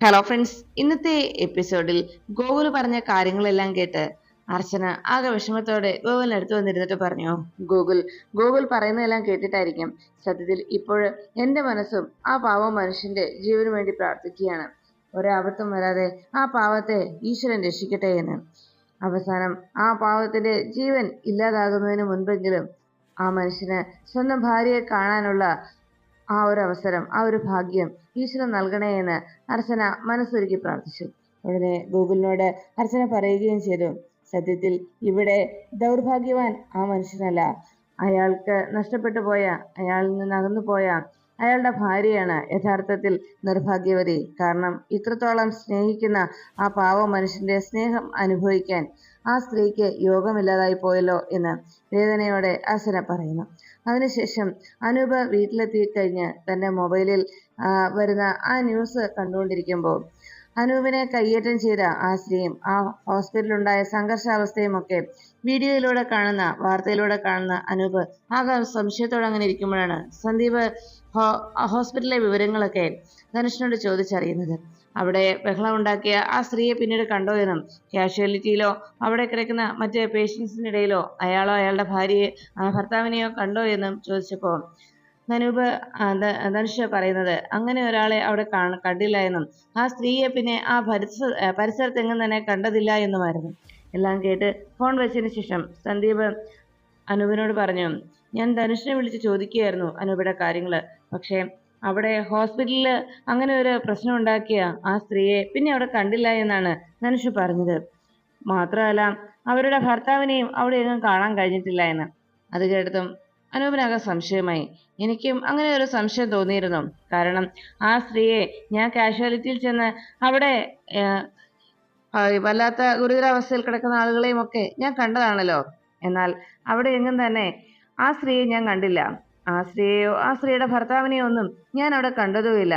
Hello friends ഇന്നത്തെ എപ്പിസോഡിൽ ഗോകുൽ പറഞ്ഞ കാര്യങ്ങളെല്ലാം കേട്ട് അർച്ചന ആകെ വിഷമത്തോടെ ഗോകുലിന് അടുത്ത് വന്നിരുന്നിട്ട് പറഞ്ഞു ഗൂഗിൾ ഗൂഗിൾ പറയുന്നതെല്ലാം കേട്ടിട്ടായിരിക്കും സത്യത്തിൽ ഇപ്പോൾ എന്റെ മനസ്സും ആ പാവം മനുഷ്യന്റെ ജീവന് വേണ്ടി പ്രാർത്ഥിക്കുകയാണ്. ഒരാപത്തും വരാതെ ആ പാവത്തെ ഈശ്വരൻ രക്ഷിക്കട്ടെ എന്ന്. അവസാനം ആ പാവത്തിന്റെ ജീവൻ ഇല്ലാതാകുന്നതിന് മുൻപെങ്കിലും ആ മനുഷ്യന് സ്വന്തം ഭാര്യയെ കാണാനുള്ള ആ ഒരു അവസരം ആ ഒരു ഭാഗ്യം ഈശ്വരൻ നൽകണേ എന്ന് അർച്ചന മനസ്സൊരുക്കി പ്രാർത്ഥിച്ചു. ഉടനെ ഗൂഗിളിനോട് അർച്ചന പറയുകയും ചെയ്തു സത്യത്തിൽ ഇവിടെ ദൗർഭാഗ്യവാൻ ആ മനുഷ്യനല്ല. അയാൾക്ക് നഷ്ടപ്പെട്ടു പോയ അയാളിൽ നിന്ന് അകന്നു പോയ അയാളുടെ ഭാര്യയാണ് യഥാർത്ഥത്തിൽ നിർഭാഗ്യവതി. കാരണം ഇത്രത്തോളം സ്നേഹിക്കുന്ന ആ പാവ മനുഷ്യന്റെ സ്നേഹം അനുഭവിക്കാൻ ആ സ്ത്രീക്ക് യോഗമില്ലാതായി പോയല്ലോ എന്ന് വേദനയോടെ അർച്ചന പറയുന്നു. അതിനുശേഷം അനൂപ് വീട്ടിലെത്തി കഴിഞ്ഞ് തന്റെ മൊബൈലിൽ വരുന്ന ആ ന്യൂസ് കണ്ടുകൊണ്ടിരിക്കുമ്പോൾ അനൂപിനെ കയ്യേറ്റം ചെയ്ത ആ സ്ത്രീയും ആ ഹോസ്പിറ്റലിലുണ്ടായ സംഘർഷാവസ്ഥയും ഒക്കെ വീഡിയോയിലൂടെ കാണുന്ന വാർത്തയിലൂടെ കാണുന്ന അനൂപ് ആകെ സംശയത്തോടെ അങ്ങനെ ഇരിക്കുമ്പോഴാണ് സന്ദീപ് ഹോസ്പിറ്റലിലെ വിവരങ്ങളൊക്കെ ധനുഷിനോട് ചോദിച്ചറിയുന്നത്. അവിടെ ബഹളമുണ്ടാക്കിയ ആ സ്ത്രീയെ പിന്നീട് കണ്ടോ എന്നും കാഷ്വാലിറ്റിയിലോ അവിടെ കിടക്കുന്ന മറ്റ് പേഷ്യൻസിനിടയിലോ അയാളോ അയാളുടെ ഭാര്യയെ ഭർത്താവിനെയോ കണ്ടോ എന്നും ചോദിച്ചപ്പോൾ ധനൂപ് ധനുഷ് പറയുന്നത് അങ്ങനെ ഒരാളെ അവിടെ കാണ കണ്ടില്ല എന്നും. ആ സ്ത്രീയെ പിന്നെ ആ പരിസ പരിസരത്തെങ്ങും തന്നെ കണ്ടതില്ല എന്നുമായിരുന്നു. എല്ലാം കേട്ട് ഫോൺ വെച്ചതിന് ശേഷം സന്ദീപ് അനൂപിനോട് പറഞ്ഞു ഞാൻ ധനുഷിനെ വിളിച്ച് ചോദിക്കുകയായിരുന്നു അനൂപിയുടെ കാര്യങ്ങൾ പക്ഷേ അവിടെ ഹോസ്പിറ്റലിൽ അങ്ങനെ ഒരു പ്രശ്നം ഉണ്ടാക്കിയ ആ സ്ത്രീയെ പിന്നെ അവിടെ കണ്ടില്ല എന്നാണ് ധനുഷ് പറഞ്ഞത്. മാത്രമല്ല അവരുടെ ഭർത്താവിനെയും അവിടെ എങ്ങും കാണാൻ കഴിഞ്ഞിട്ടില്ല എന്ന്. അത് കേട്ടതും അനൂപിനാകെ സംശയമായി. എനിക്കും അങ്ങനെ ഒരു സംശയം തോന്നിയിരുന്നു. കാരണം ആ സ്ത്രീയെ ഞാൻ കാഷ്വാലിറ്റിയിൽ ചെന്ന് അവിടെ വല്ലാത്ത ഗുരുതരാവസ്ഥയിൽ കിടക്കുന്ന ആളുകളെയും ഒക്കെ ഞാൻ കണ്ടതാണല്ലോ. എന്നാൽ അവിടെ എങ്ങും തന്നെ ആ സ്ത്രീയെ ഞാൻ കണ്ടില്ല. ആ സ്ത്രീയെയോ ആ സ്ത്രീയുടെ ഭർത്താവിനെയോ ഒന്നും ഞാൻ അവിടെ കണ്ടതുമില്ല.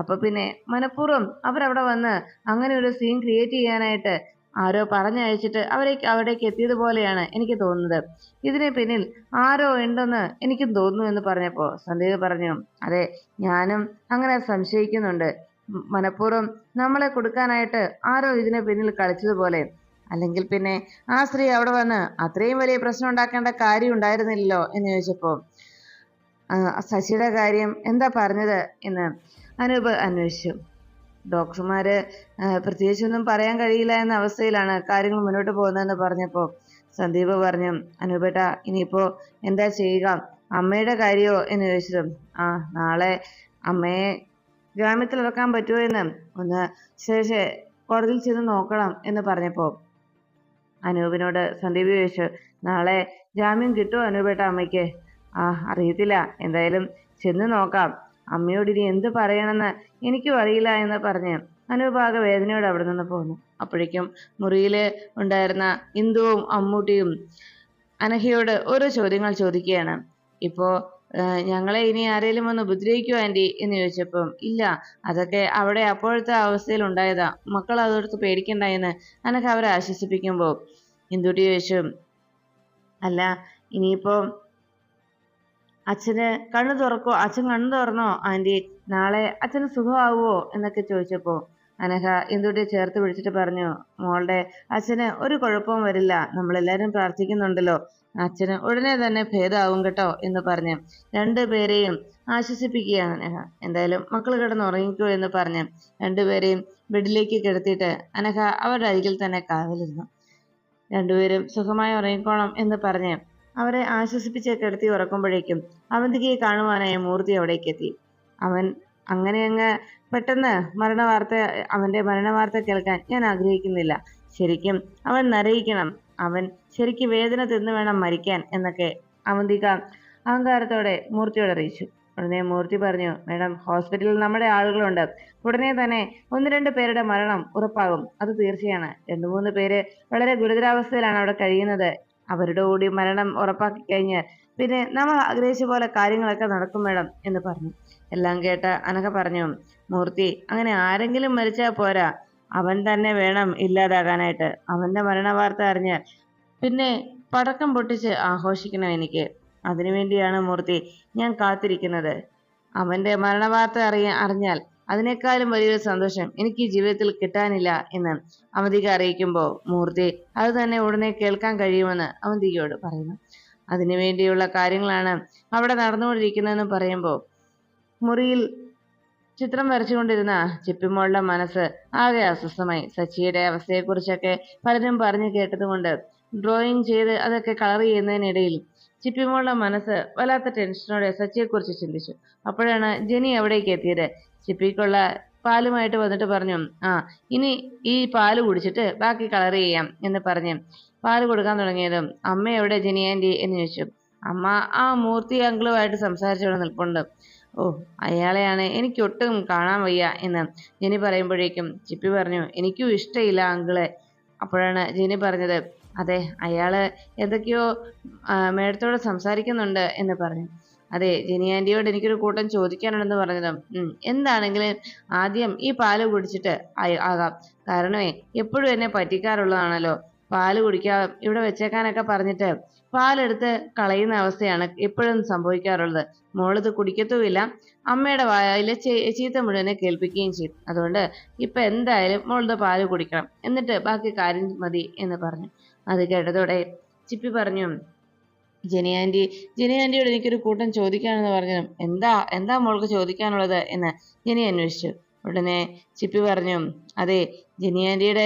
അപ്പൊ പിന്നെ മനഃപൂർവം അവരവിടെ വന്ന് അങ്ങനെ ഒരു സീൻ ക്രിയേറ്റ് ചെയ്യാനായിട്ട് ആരോ പറഞ്ഞയച്ചിട്ട് അവരെ അവിടേക്ക് എത്തിയതുപോലെയാണ് എനിക്ക് തോന്നുന്നത്. ഇതിന് പിന്നിൽ ആരോ ഉണ്ടെന്ന് എനിക്കും തോന്നുന്നു എന്ന് പറഞ്ഞപ്പോൾ സന്ദീപ് പറഞ്ഞു അതെ ഞാനും അങ്ങനെ സംശയിക്കുന്നുണ്ട്. മനഃപൂർവം നമ്മളെ കൊടുക്കാനായിട്ട് ആരോ ഇതിനെ പിന്നിൽ കളിച്ചതുപോലെ. അല്ലെങ്കിൽ പിന്നെ ആ സ്ത്രീ അവിടെ വന്ന് അത്രയും വലിയ പ്രശ്നം ഉണ്ടാക്കേണ്ട കാര്യം ഉണ്ടായിരുന്നില്ലല്ലോ? എന്ന് ചോദിച്ചപ്പോൾ ശശിയുടെ കാര്യം എന്താ പറഞ്ഞത് എന്ന് അനൂപ് അന്വേഷിച്ചു. ഡോക്ടർമാര് പ്രത്യേകിച്ചൊന്നും പറയാൻ കഴിയില്ല എന്ന അവസ്ഥയിലാണ് കാര്യങ്ങൾ മുന്നോട്ട് പോകുന്നതെന്ന് പറഞ്ഞപ്പോൾ സന്ദീപ് പറഞ്ഞു അനൂപേട്ട ഇനിയിപ്പോ എന്താ ചെയ്യുക? അമ്മയുടെ കാര്യമോ എന്ന് ചോദിച്ചതും. ആ നാളെ അമ്മയെ ഗ്രാമത്തിൽ ഇറക്കാൻ പറ്റുമോ എന്ന് ഒന്ന് ശേഷം കോടതിയിൽ ചെന്ന് നോക്കണം എന്ന് പറഞ്ഞപ്പോൾ അനൂപിനോട് സന്ദീപ് ചോദിച്ചു നാളെ ജാമ്യം കിട്ടുമോ അനൂപേട്ട അമ്മയ്ക്ക്? ആ അറിയത്തില്ല. എന്തായാലും ചെന്ന് നോക്കാം. അമ്മയോട് ഇനി എന്ത് പറയണമെന്ന് എനിക്കും അറിയില്ല എന്ന് പറഞ്ഞ് അനുപാക വേദനയോട് അവിടെ നിന്ന് പോന്നു. അപ്പോഴേക്കും മുറിയിൽ ഉണ്ടായിരുന്ന ഇന്ദുവും അമ്മൂട്ടിയും അനഹയോട് ഓരോ ചോദ്യങ്ങൾ ചോദിക്കുകയാണ്. ഇപ്പോ ഞങ്ങളെ ഇനി ആരെങ്കിലും ഒന്ന് ഉപദ്രവിക്കുമോ ആന്റി എന്ന് ചോദിച്ചപ്പം ഇല്ല അതൊക്കെ അവിടെ അപ്പോഴത്തെ അവസ്ഥയിൽ ഉണ്ടായതാ. മക്കൾ അതോടത്ത് പേടിക്കണ്ട എന്ന് അനക്ക് അവരെ ആശ്വസിപ്പിക്കുമ്പോൾ ഇന്ദുട്ടി ചോദിച്ചു അല്ല ഇനിയിപ്പോ അച്ഛന് കണ്ണു തുറക്കോ? അച്ഛൻ കണ്ണു തുറന്നോ? ആന്റി നാളെ അച്ഛന് സുഖമാവുമോ എന്നൊക്കെ ചോദിച്ചപ്പോ അനഘ ഇന്ദുട്ടിയെ ചേർത്ത് പിടിച്ചിട്ട് പറഞ്ഞു മോളുടെ അച്ഛന് ഒരു കുഴപ്പവും വരില്ല. നമ്മളെല്ലാരും പ്രാർത്ഥിക്കുന്നുണ്ടല്ലോ. അച്ഛന് ഉടനെ തന്നെ ഭേദമാവും കേട്ടോ എന്ന് പറഞ്ഞ്. രണ്ടുപേരെയും ആശ്വസിപ്പിക്കുകയാണ് അനഘ. എന്തായാലും മക്കൾ കിടന്ന് ഉറങ്ങിക്കോ എന്ന് പറഞ്ഞ്. രണ്ടുപേരെയും ബെഡിലേക്ക് കിടത്തിയിട്ട് അനഘ അവരുടെ അരികിൽ തന്നെ കാവലിരുന്നു. രണ്ടുപേരും സുഖമായി ഉറങ്ങിക്കോണം എന്ന് പറഞ്ഞ് അവരെ ആശ്വസിപ്പിച്ച് കിടത്തി ഉറക്കുമ്പോഴേക്കും അവന്തികയെ കാണുവാനായി മൂർത്തി അവിടേക്ക് എത്തി അവൻ അങ്ങനെ അങ്ങ് പെട്ടെന്ന് മരണവാർത്ത അവന്റെ മരണവാർത്ത കേൾക്കാൻ ഞാൻ ആഗ്രഹിക്കുന്നില്ല. ശരിക്കും അവൻ നരയിക്കണം അവൻ ശരിക്കും വേദന തിന്നു വേണം മരിക്കാൻ എന്നൊക്കെ അവന്തിക അഹങ്കാരത്തോടെ മൂർത്തിയോട് അറിയിച്ചു. ഉടനെ മൂർത്തി പറഞ്ഞു മേഡം ഹോസ്പിറ്റലിൽ നമ്മുടെ ആളുകളുണ്ട്. ഉടനെ തന്നെ ഒന്ന് രണ്ട് പേരുടെ മരണം ഉറപ്പാകും. അത് തീർച്ചയാണ്. രണ്ടു മൂന്ന് പേര് വളരെ ഗുരുതരാവസ്ഥയിലാണ് അവിടെ കഴിയുന്നത്. അവരുടെ കൂടി മരണം ഉറപ്പാക്കി കഴിഞ്ഞാൽ പിന്നെ നമ്മൾ ആഗ്രഹിച്ച പോലെ കാര്യങ്ങളൊക്കെ നടക്കും മേഡം എന്ന് പറഞ്ഞു. എല്ലാം കേട്ട അനക പറഞ്ഞു മൂർത്തി അങ്ങനെ ആരെങ്കിലും മരിച്ചാൽ പോരാ. അവൻ തന്നെ വേണം ഇല്ലാതാകാനായിട്ട്. അവന്റെ മരണവാർത്ത അറിഞ്ഞാൽ പിന്നെ പടക്കം പൊട്ടിച്ച് ആഘോഷിക്കണം എനിക്ക്. അതിനുവേണ്ടിയാണ് മൂർത്തി ഞാൻ കാത്തിരിക്കുന്നത്. അവന്റെ മരണവാർത്ത അറിയ അറിഞ്ഞാൽ അതിനേക്കാളും വലിയൊരു സന്തോഷം എനിക്ക് ജീവിതത്തിൽ കിട്ടാനില്ല എന്ന് അവന്തിക അറിയിക്കുമ്പോൾ മൂർത്തി അത് തന്നെ ഉടനെ കേൾക്കാൻ കഴിയുമെന്ന് അവന്തികയോട് പറയുന്നു. അതിനു വേണ്ടിയുള്ള കാര്യങ്ങളാണ് അവിടെ നടന്നുകൊണ്ടിരിക്കുന്നതെന്ന് പറയുമ്പോൾ മുറിയിൽ ചിത്രം വരച്ചുകൊണ്ടിരുന്ന ചിപ്പിമോളുടെ മനസ്സ് ആകെ അസ്വസ്ഥമായി. സച്ചിയുടെ അവസ്ഥയെക്കുറിച്ചൊക്കെ പലരും പറഞ്ഞു കേട്ടതുകൊണ്ട് ഡ്രോയിങ് ചെയ്ത് അതൊക്കെ കളർ ചെയ്യുന്നതിനിടയിൽ ചിപ്പിമോളുടെ മനസ്സ് വല്ലാത്ത ടെൻഷനോടെ സച്ചിയെക്കുറിച്ച് ചിന്തിച്ചു. അപ്പോഴാണ് ജെനി അവിടേക്ക് എത്തിയത്. ചിപ്പിക്കുള്ള പാലുമായിട്ട് വന്നിട്ട് പറഞ്ഞു ആ ഇനി ഈ പാൽ കുടിച്ചിട്ട് ബാക്കി കളർ ചെയ്യാം എന്ന് പറഞ്ഞ് പാൽ കൊടുക്കാൻ തുടങ്ങിയതും അമ്മ എവിടെ ജനിയാന്റെ എന്ന് ചോദിച്ചു. അമ്മ ആ മൂർത്തി അങ്കിളുമായിട്ട് സംസാരിച്ചവിടെ നിൽപ്പുണ്ട്. ഓ അയാളെയാണ് എനിക്ക് ഒട്ടും കാണാൻ വയ്യ എന്ന് ജിനി പറയുമ്പോഴേക്കും ചിപ്പി പറഞ്ഞു എനിക്കും ഇഷ്ടമില്ല അങ്കിളെ അപ്പോഴാണ് ജിനി പറഞ്ഞത്. അതെ അയാൾ എന്തൊക്കെയോ മേഡത്തോട് സംസാരിക്കുന്നുണ്ട് എന്ന് പറഞ്ഞു. അതെ ജെനി ആന്റിയോട് എനിക്കൊരു കൂട്ടം ചോദിക്കാനുണ്ടെന്ന് പറഞ്ഞത്. എന്താണെങ്കിലും ആദ്യം ഈ പാൽ കുടിച്ചിട്ട് ആകാം. കാരണമേ എപ്പോഴും എന്നെ പറ്റിക്കാറുള്ളതാണല്ലോ. പാൽ കുടിക്കാം ഇവിടെ വെച്ചേക്കാനൊക്കെ പറഞ്ഞിട്ട് പാലെടുത്ത് കളയുന്ന അവസ്ഥയാണ് എപ്പോഴും സംഭവിക്കാറുള്ളത്. മോളിത് കുടിക്കത്തുമില്ല. അമ്മയുടെ വായിലെ ചീത്ത മുഴുവനെ കേൾപ്പിക്കുകയും ചെയ്യും. അതുകൊണ്ട് ഇപ്പൊ എന്തായാലും മോളിത് പാൽ കുടിക്കണം. എന്നിട്ട് ബാക്കി കാര്യം മതി എന്ന് പറഞ്ഞു. അത് കേട്ടതോടെ ചിപ്പി പറഞ്ഞു ജെനി ആന്റി ജെനി ആന്റിയോട് എനിക്കൊരു കൂട്ടം ചോദിക്കാനെന്ന് പറഞ്ഞു. എന്താ എന്താ മോൾക്ക് ചോദിക്കാനുള്ളത് എന്ന് ജനി അന്വേഷിച്ചു. ഉടനെ ചിപ്പി പറഞ്ഞു അതെ ജനിയാന്റിയുടെ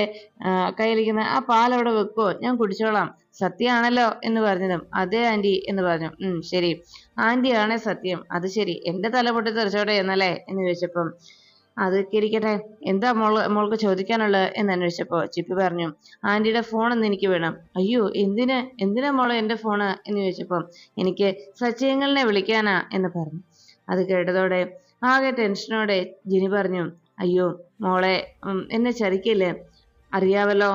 കയ്യിലിരിക്കുന്ന ആ പാൽ അവിടെ വെക്കുവോ ഞാൻ കുടിച്ചോളാം. സത്യമാണല്ലോ എന്ന് പറഞ്ഞതും അതെ ആന്റി എന്ന് പറഞ്ഞു. ഉം ശരി. ആന്റിയാണേ സത്യം. അത് ശരി. എന്റെ തല പൊട്ടി തെറിച്ചോട്ടെ എന്നല്ലേ? എന്ന് ചോദിച്ചപ്പം അതൊക്കെ ഇരിക്കട്ടെ. എന്താ മോൾ മോൾക്ക് ചോദിക്കാനുള്ളത്? എന്ന് അന്വേഷിച്ചപ്പോ ചിപ്പി പറഞ്ഞു ആന്റിയുടെ ഫോൺ ഒന്ന് എനിക്ക് വേണം. അയ്യോ എന്തിന്? എന്തിനാ മോളെ എന്റെ ഫോണ് എന്ന് ചോദിച്ചപ്പോൾ എനിക്ക് സച്ചയങ്ങളിനെ വിളിക്കാനാ എന്ന് പറഞ്ഞു. അത് കേട്ടതോടെ ആകെ ടെൻഷനോടെ ജിനി പറഞ്ഞു അയ്യോ മോളെ എന്നെ ചതിക്കില്ലേ? അറിയാവല്ലോ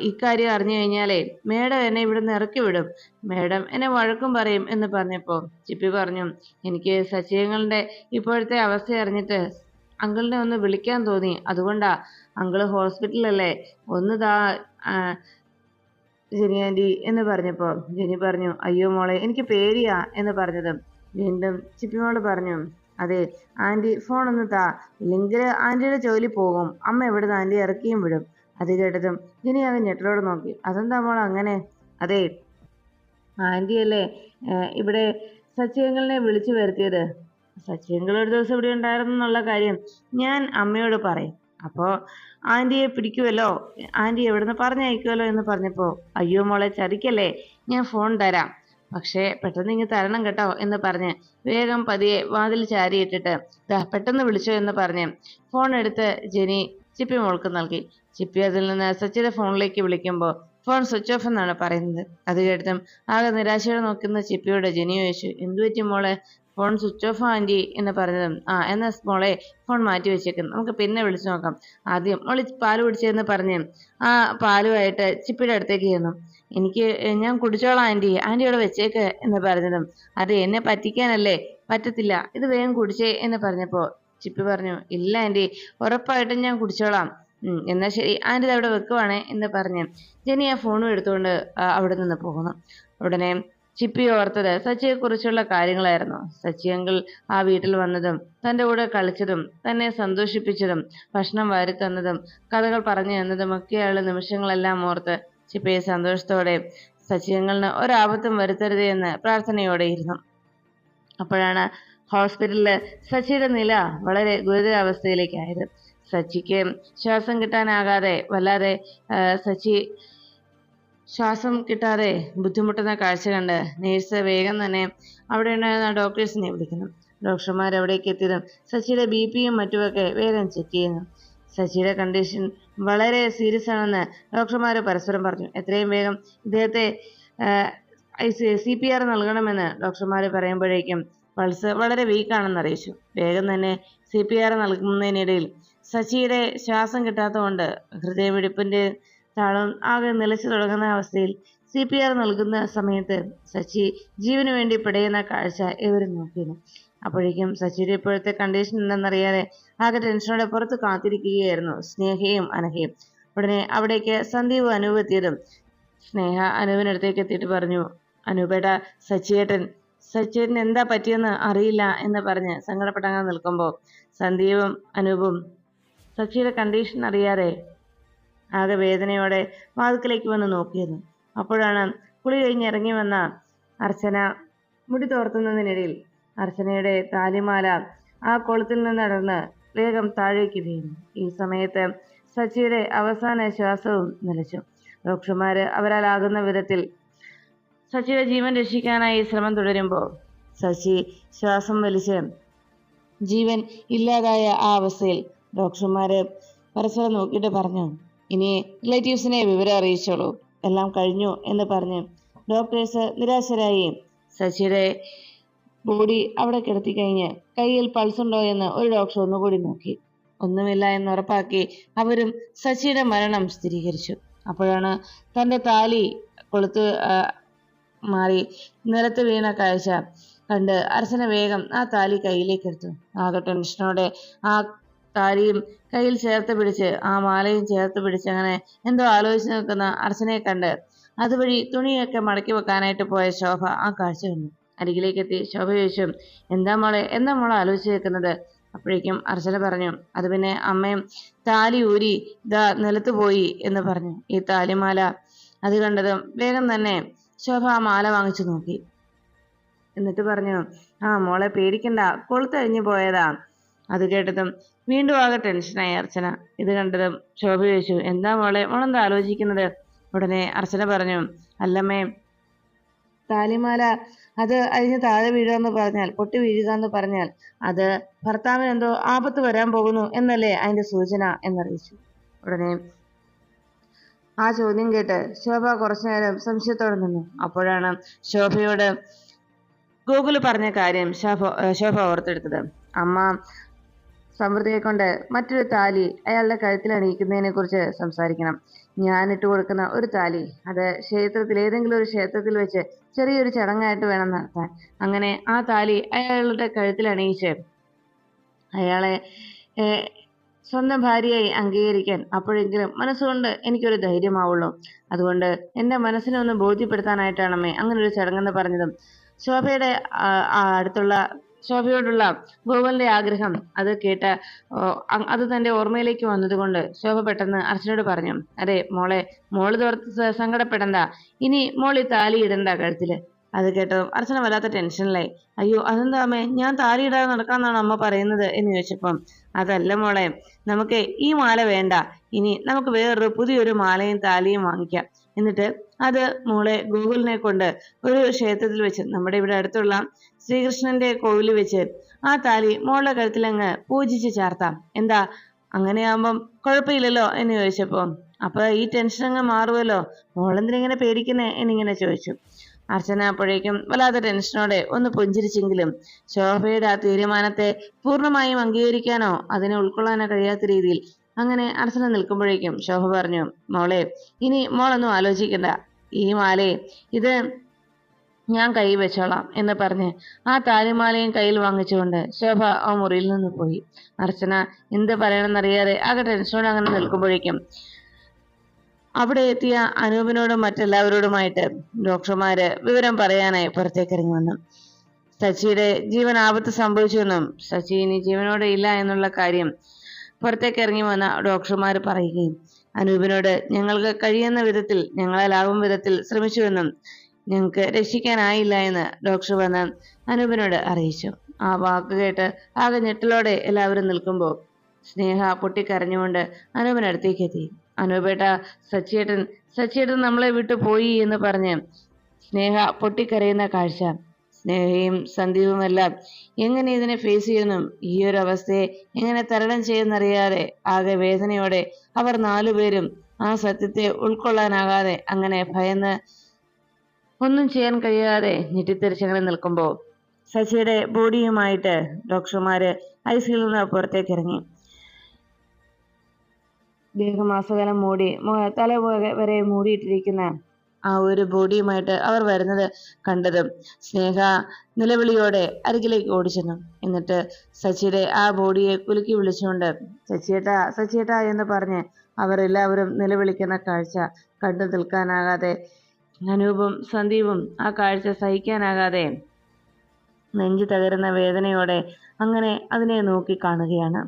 ഇക്കാര്യം അറിഞ്ഞു കഴിഞ്ഞാലേ മേഡം എന്നെ ഇവിടുന്ന് ഇറക്കി വിടും. മേഡം എന്നെ വഴക്കും പറയും എന്ന് പറഞ്ഞപ്പോ ചിപ്പി പറഞ്ഞു എനിക്ക് സച്ചിയങ്ങളുടെ ഇപ്പോഴത്തെ അവസ്ഥ അറിഞ്ഞിട്ട് അങ്കിളിനെ ഒന്ന് വിളിക്കാൻ തോന്നി. അതുകൊണ്ടാ അങ്കിൾ ഹോസ്പിറ്റലല്ലേ? ഒന്ന് താ ജെനി ആന്റി എന്ന് പറഞ്ഞപ്പോൾ ജെനി പറഞ്ഞു അയ്യോ മോളെ എനിക്ക് പേടിയാ എന്ന് പറഞ്ഞതും വീണ്ടും ചിപ്പിമോൾ പറഞ്ഞു അതെ ആന്റി ഫോൺ ഒന്ന് താ. ഇല്ലെങ്കിൽ ആന്റിയുടെ ജോലി പോകും. അമ്മ എവിടുന്ന് ആന്റി ഇറക്കിയും വിടും. അത് കേട്ടതും ജെനി അവൻ ഞെട്ടലോട് നോക്കി. അതെന്താ മോൾ അങ്ങനെ? അതെ ആന്റിയല്ലേ ഏഹ് ഇവിടെ സച്ചിയങ്ങളിനെ വിളിച്ചു വരുത്തിയത്. സച്ചിയങ്ങൾ ഒരു ദിവസം ഇവിടെ ഉണ്ടായിരുന്നു എന്നുള്ള കാര്യം ഞാൻ അമ്മയോട് പറയും. അപ്പോ ആന്റിയെ പിടിക്കുമല്ലോ ആന്റി എവിടുന്ന് പറഞ്ഞയക്കുമല്ലോ എന്ന് പറഞ്ഞപ്പോ അയ്യോ മോളെ ചതിക്കല്ലേ? ഞാൻ ഫോൺ തരാം. പക്ഷേ പെട്ടെന്ന് ഇങ്ങ് തരണം കേട്ടോ എന്ന് പറഞ്ഞ് വേഗം പതിയെ വാതിൽ ചാരിയിട്ടിട്ട് ദാ പെട്ടെന്ന് വിളിച്ചോ എന്ന് പറഞ്ഞ് ഫോൺ എടുത്ത് ജെനി ചിപ്പി മോൾക്ക് നൽകി. ചിപ്പി അതിൽ നിന്ന് സച്ചിയുടെ ഫോണിലേക്ക് വിളിക്കുമ്പോൾ ഫോൺ സ്വിച്ച് ഓഫ് എന്നാണ് പറയുന്നത്. അത് കേട്ടതും ആകെ നിരാശയോടെ നോക്കുന്ന ചിപ്പിയോട് ജെനി ചോദിച്ചു എന്തു പറ്റി മോളെ? ഫോൺ സ്വിച്ച് ഓഫ് ആന്റി എന്ന് പറഞ്ഞതും ആ എന്നാ മോളെ ഫോൺ മാറ്റി വെച്ചേക്കും നമുക്ക് പിന്നെ വിളിച്ചു നോക്കാം. ആദ്യം മോളി പാൽ കുടിച്ചതെന്ന് പറഞ്ഞ് ആ പാലുമായിട്ട് ചിപ്പിയുടെ അടുത്തേക്ക് ചെന്നു. എനിക്ക് ഞാൻ കുടിച്ചോളാം ആന്റി ആന്റി ഇവിടെ വെച്ചേക്ക് എന്ന് പറഞ്ഞതും അത് എന്നെ പറ്റിക്കാനല്ലേ പറ്റത്തില്ല ഇത് വേഗം കുടിച്ചേ എന്ന് പറഞ്ഞപ്പോ ചിപ്പി പറഞ്ഞു ഇല്ല ആന്റി ഉറപ്പായിട്ടും ഞാൻ കുടിച്ചോളാം. എന്നാ ശരി ആന്റി അവിടെ വെക്കുവാണേ എന്ന് പറഞ്ഞ് ജെനി ആ ഫോണും എടുത്തുകൊണ്ട് അവിടെ നിന്ന് പോകുന്നു. ഉടനെ ചിപ്പി ഓർത്തത് സച്ചിയെ കുറിച്ചുള്ള കാര്യങ്ങളായിരുന്നു. സച്ചി അങ്കിൾ ആ വീട്ടിൽ വന്നതും തന്റെ കൂടെ കളിച്ചതും തന്നെ സന്തോഷിപ്പിച്ചതും ഭക്ഷണം വാരി തന്നതും കഥകൾ പറഞ്ഞു തന്നതും ഒക്കെയുള്ള നിമിഷങ്ങളെല്ലാം ഓർത്ത് ചിപ്പിയെ സന്തോഷത്തോടെ സച്ചി അങ്കിളിന് ഒരാപത്തും വരുത്തരുതേ എന്ന് പ്രാർത്ഥനയോടെ ഇരുന്നു. അപ്പോഴാണ് ഹോസ്പിറ്റലിൽ സച്ചിയുടെ നില വളരെ ഗുരുതരാവസ്ഥയിലേക്കായത്. സച്ചിക്ക് ശ്വാസം കിട്ടാനാകാതെ വല്ലാതെ സച്ചി ശ്വാസം കിട്ടാതെ ബുദ്ധിമുട്ടുന്ന കാഴ്ച കണ്ട് നേഴ്സ് വേഗം തന്നെ അവിടെ ഉണ്ടായിരുന്ന ഡോക്ടേഴ്സിനെ വിളിക്കുന്നു. ഡോക്ടർമാർ അവിടേക്ക് എത്തിയതും സച്ചിയുടെ ബി പിയും മറ്റുമൊക്കെ വേഗം ചെക്ക് ചെയ്യുന്നു. സച്ചിയുടെ കണ്ടീഷൻ വളരെ സീരിയസ് ആണെന്ന് ഡോക്ടർമാർ പരസ്പരം പറഞ്ഞു. എത്രയും വേഗം ഇദ്ദേഹത്തെ സി പി ആർ നൽകണമെന്ന് ഡോക്ടർമാർ പറയുമ്പോഴേക്കും പൾസ് വളരെ വീക്കാണെന്ന് അറിയിച്ചു. വേഗം തന്നെ സി പി ആർ നൽകുന്നതിനിടയിൽ സച്ചിയുടെ ശ്വാസം കിട്ടാത്തതുകൊണ്ട് ഹൃദയമിടിപ്പിന്റെ താളം ആകെ നിലച്ചു തുടങ്ങുന്ന അവസ്ഥയിൽ സി പി ആർ നൽകുന്ന സമയത്ത് സച്ചി ജീവന് വേണ്ടി പിടയുന്ന കാഴ്ച ഇവരും നോക്കിയിരുന്നു. അപ്പോഴേക്കും സച്ചിയുടെ ഇപ്പോഴത്തെ കണ്ടീഷൻ എന്തെന്നറിയാതെ ആകെ ടെൻഷനോടെ പുറത്ത് കാത്തിരിക്കുകയായിരുന്നു സ്നേഹയും അനഹയും. ഉടനെ അവിടേക്ക് സന്ദീപ് അനൂപ് എത്തിയതും സ്നേഹ അനൂപിനടുത്തേക്ക് എത്തിയിട്ട് പറഞ്ഞു അനൂപേട്ട സച്ചിയേട്ടൻ സച്ചിന് എന്താ പറ്റിയെന്ന് അറിയില്ല എന്ന് പറഞ്ഞ് സങ്കടപ്പെട്ടങ്ങനെ നിൽക്കുമ്പോൾ സന്ദീപും അനൂപും സച്ചിയുടെ കണ്ടീഷൻ അറിയാതെ ആകെ വേദനയോടെ വാതുക്കലേക്ക് വന്ന് നോക്കിയിരുന്നു. അപ്പോഴാണ് കുളി കഴിഞ്ഞ് ഇറങ്ങി വന്ന അർച്ചന മുടി തോർത്തുന്നതിനിടയിൽ അർച്ചനയുടെ താലിമാല ആ കൊളത്തിൽ നിന്ന് നടന്ന് വേഗം താഴേക്ക് വീണു. ഈ സമയത്ത് സച്ചിയുടെ അവസാന ശ്വാസവും നിലച്ചു. ഡോക്ടർമാര് അവരാലാകുന്ന വിധത്തിൽ സച്ചിയുടെ ജീവൻ രക്ഷിക്കാനായി ശ്രമം തുടരുമ്പോൾ സച്ചി ശ്വാസം വലിച്ച് ജീവൻ ഇല്ലാതായ ആ അവസ്ഥയിൽ ഡോക്ടർമാര് പരസ്പരം നോക്കിയിട്ട് പറഞ്ഞു ഇനി റിലേറ്റീവ്സിനെ വിവരം അറിയിച്ചോളൂ. എല്ലാം കഴിഞ്ഞു എന്ന് പറഞ്ഞ് ഡോക്ടേഴ്സ് നിരാശരായി. ശശിയുടെ ബോഡി അവിടെ കിടത്തി കഴിഞ്ഞ് കയ്യിൽ പൾസ് ഉണ്ടോ എന്ന് ഒരു ഡോക്ടർ ഒന്നുകൂടി നോക്കി. ഒന്നുമില്ല എന്ന് ഉറപ്പാക്കി അവരും ശശിയുടെ മരണം സ്ഥിരീകരിച്ചു. അപ്പോഴാണ് തന്റെ താലി കൊളുത്ത് മാറി നിലത്ത് വീണ കാഴ്ച കണ്ട് അർച്ചന വേഗം ആ താലി കയ്യിലേക്ക് എടുത്തു. ആകെ ടെൻഷനോടെ ആ താലിയും കയ്യിൽ ചേർത്ത് പിടിച്ച് ആ മാലയും ചേർത്ത് പിടിച്ച് അങ്ങനെ എന്തോ ആലോചിച്ച് നിൽക്കുന്ന അർച്ചനയെ കണ്ട് അതുവഴി തുണിയൊക്കെ മടക്കി വെക്കാനായിട്ട് പോയ ശോഭ ആ കാഴ്ച കണ്ടു. അരികിലേക്ക് എത്തി. ശോഭ ചോദിച്ചു എന്താ മോളെ? എന്താ മോളെ ആലോചിച്ച് നിൽക്കുന്നത്? അപ്പോഴേക്കും അർച്ചന പറഞ്ഞു അത് പിന്നെ അമ്മയും താലി ഊരി ഇതാ നിലത്ത് പോയി എന്ന് പറഞ്ഞു. ഈ താലിമാല അത് കണ്ടതും വേഗം തന്നെ ശോഭ ആ മാല വാങ്ങിച്ചു നോക്കി. എന്നിട്ട് പറഞ്ഞു ആ മോളെ പേടിക്കണ്ട കൊളുത്തഴിഞ്ഞു പോയതാ. അത് കേട്ടതും വീണ്ടും ആകെ ടെൻഷനായി അർച്ചന. ഇത് കണ്ടതും ശോഭ ചോദിച്ചു എന്താ മോളെ? മോളെന്താ ആലോചിക്കുന്നത്? ഉടനെ അർച്ചന പറഞ്ഞു അല്ലമ്മേ താലിമാല അത് അതിന് താഴെ വീഴുക എന്ന് പറഞ്ഞാൽ പൊട്ടി വീഴുക എന്ന് പറഞ്ഞാൽ അത് ഭർത്താവിന് എന്തോ ആപത്ത് വരാൻ പോകുന്നു എന്നല്ലേ അതിന്റെ സൂചന എന്നറിയിച്ചു. ഉടനെ ആ ചോദ്യം കേട്ട് ശോഭ കുറച്ചു നേരം സംശയത്തോടെ നിന്നു. അപ്പോഴാണ് ശോഭയോട് ഗൂഗിൾ പറഞ്ഞ കാര്യം ശോഭ ശോഭ ഓർത്തെടുത്തത്. അമ്മ സമൃദ്ധിയെ കൊണ്ട് മറ്റൊരു താലി അയാളുടെ കഴുത്തിൽ അണിയിക്കുന്നതിനെ കുറിച്ച് സംസാരിക്കണം. ഞാൻ ഇട്ട് കൊടുക്കുന്ന ഒരു താലി അത് ക്ഷേത്രത്തിൽ ഏതെങ്കിലും ഒരു ക്ഷേത്രത്തിൽ വെച്ച് ചെറിയൊരു ചടങ്ങായിട്ട് വേണം നടത്താൻ. അങ്ങനെ ആ താലി അയാളുടെ കഴുത്തിൽ അണിയിച്ച് അയാളെ സ്വന്തം ഭാര്യയായി അംഗീകരിക്കാൻ അപ്പോഴെങ്കിലും മനസ്സുകൊണ്ട് എനിക്കൊരു ധൈര്യമാവുള്ളൂ. അതുകൊണ്ട് എന്റെ മനസ്സിനെ ഒന്ന് ബോധ്യപ്പെടുത്താനായിട്ടാണമ്മേ അങ്ങനെ ഒരു ചടങ്ങെന്ന് പറഞ്ഞതും. ശോഭയുടെ അടുത്തുള്ള ശോഭയോടുള്ള ഗോകുലിന്റെ ആഗ്രഹം അത് കേട്ട അത് തന്റെ ഓർമ്മയിലേക്ക് വന്നതുകൊണ്ട് ശോഭ പെട്ടെന്ന് അർച്ചനയോട് പറഞ്ഞു അതെ മോളെ മോൾ തോർത്ത് സങ്കടപ്പെടണ്ട. ഇനി മോളി താലി ഇടണ്ട കഴുത്തിൽ. അത് കേട്ടതും അർച്ചന വല്ലാത്ത ടെൻഷനിലായി. അയ്യോ അതെന്താ അമ്മേ? ഞാൻ താലി ഇടാതെ നടക്കാന്നാണ് അമ്മ പറയുന്നത്? എന്ന് ചോദിച്ചപ്പം അതല്ല മോളെ നമുക്ക് ഈ മാല വേണ്ട. ഇനി നമുക്ക് വേറൊരു പുതിയൊരു മാലയും താലിയും വാങ്ങിക്കാം. എന്നിട്ട് അത് മോളെ ഗൂഗിളിനെ കൊണ്ട് ഒരു ക്ഷേത്രത്തിൽ വെച്ച് നമ്മുടെ ഇവിടെ അടുത്തുള്ള ശ്രീകൃഷ്ണന്റെ കോവിലിൽ വെച്ച് ആ താലി മോളുടെ കഴുത്തിൽ അങ്ങ് പൂജിച്ച് ചാർത്താം. എന്താ? അങ്ങനെയാവുമ്പം കുഴപ്പമില്ലല്ലോ എന്ന് ചോദിച്ചപ്പോ അപ്പൊ ഈ ടെൻഷൻ അങ്ങ് മാറുമല്ലോ മോളെന്തിനാ ഇങ്ങനെ പേടിക്കുന്നേ? എന്നിങ്ങനെ ചോദിച്ചു. അർച്ചന അപ്പോഴേക്കും വല്ലാത്ത ടെൻഷനോടെ ഒന്ന് പുഞ്ചിരിച്ചെങ്കിലും ശോഭയുടെ ആ തീരുമാനത്തെ പൂർണമായും അംഗീകരിക്കാനോ അതിനെ ഉൾക്കൊള്ളാനോ കഴിയാത്ത രീതിയിൽ അങ്ങനെ അർച്ചന നിൽക്കുമ്പോഴേക്കും ശോഭ പറഞ്ഞു മോളെ ഇനി മോളൊന്നും ആലോചിക്കണ്ട. ഈ മാലയെ ഇത് ഞാൻ കൈ വെച്ചോളാം എന്ന് പറഞ്ഞ് ആ താലിമാലയും കയ്യിൽ വാങ്ങിച്ചുകൊണ്ട് ശോഭ ആ മുറിയിൽ നിന്ന് പോയി. അർച്ചന എന്ത് പറയണമെന്നറിയാതെ ആകെ ടെൻഷനോട് അങ്ങനെ നിൽക്കുമ്പോഴേക്കും അവിടെ എത്തിയ അനൂപിനോടും മറ്റെല്ലാവരോടുമായിട്ട് ഡോക്ടർമാര് വിവരം പറയാനായി പുറത്തേക്ക് ഇറങ്ങി വന്നു. സച്ചിയുടെ ജീവൻ ആപത്ത് സംഭവിച്ചുവെന്നും സച്ചി ഇനി ജീവനോടെ ഇല്ല എന്നുള്ള കാര്യം പുറത്തേക്ക് ഇറങ്ങി വന്ന ഡോക്ടർമാർ പറയുകയും അനൂപിനോട് ഞങ്ങൾക്ക് കഴിയുന്ന വിധത്തിൽ ഞങ്ങളാലാവും വിധത്തിൽ ശ്രമിച്ചുവെന്നും ഞങ്ങൾക്ക് രക്ഷിക്കാനായില്ല എന്ന് ഡോക്ടർ വന്ന് അനൂപിനോട് അറിയിച്ചു. ആ വാക്ക് കേട്ട് ആകെ ഞെട്ടലോടെ എല്ലാവരും നിൽക്കുമ്പോൾ സ്നേഹ പൊട്ടിക്കരഞ്ഞുകൊണ്ട് അനൂപിനടുത്തേക്ക് എത്തി. അനൂപേട്ട സച്ചിയേട്ടൻ സച്ചിയേട്ടൻ നമ്മളെ വിട്ടു പോയി എന്ന് പറഞ്ഞ് സ്നേഹ പൊട്ടിക്കരയുന്ന കാഴ്ച സ്നേഹയും സന്ദീപുമെല്ലാം എങ്ങനെ ഇതിനെ ഫേസ് ചെയ്യുന്നു? ഈ ഒരു അവസ്ഥയെ എങ്ങനെ തരണം ചെയ്യുന്നറിയാതെ ആകെ വേദനയോടെ അവർ നാലുപേരും ആ സത്യത്തെ ഉൾക്കൊള്ളാനാകാതെ അങ്ങനെ ഭയന്ന് ഒന്നും ചെയ്യാൻ കഴിയാതെ ഞെട്ടിത്തെറിച്ചങ്ങനെ നിൽക്കുമ്പോൾ ശശിയുടെ ബോഡിയുമായിട്ട് ഡോക്ടർമാര് ഐസിയിൽ നിന്ന് പുറത്തേക്ക് ഇറങ്ങി. ദീർഘമാസകാലം മൂടി തല വരെ മൂടിയിട്ടിരിക്കുന്ന ആ ഒരു ബോഡിയുമായിട്ട് അവർ വരുന്നത് കണ്ടതും. സ്നേഹ നിലവിളിയോടെ അരികിലേക്ക് ഓടിച്ചെന്നു. എന്നിട്ട് സച്ചിയുടെ ആ ബോഡിയെ കുലുക്കി വിളിച്ചുകൊണ്ട് സച്ചിയേട്ടാ സച്ചിയേട്ടാ എന്ന് പറഞ്ഞ് അവരെല്ലാവരും നിലവിളിക്കുന്ന കാഴ്ച കണ്ടു നിൽക്കാനാകാതെ അനൂപും സന്ദീപും ആ കാഴ്ച സഹിക്കാനാകാതെ നെഞ്ചു തകരുന്ന വേദനയോടെ അങ്ങനെ അതിനെ നോക്കി കാണുകയാണ്.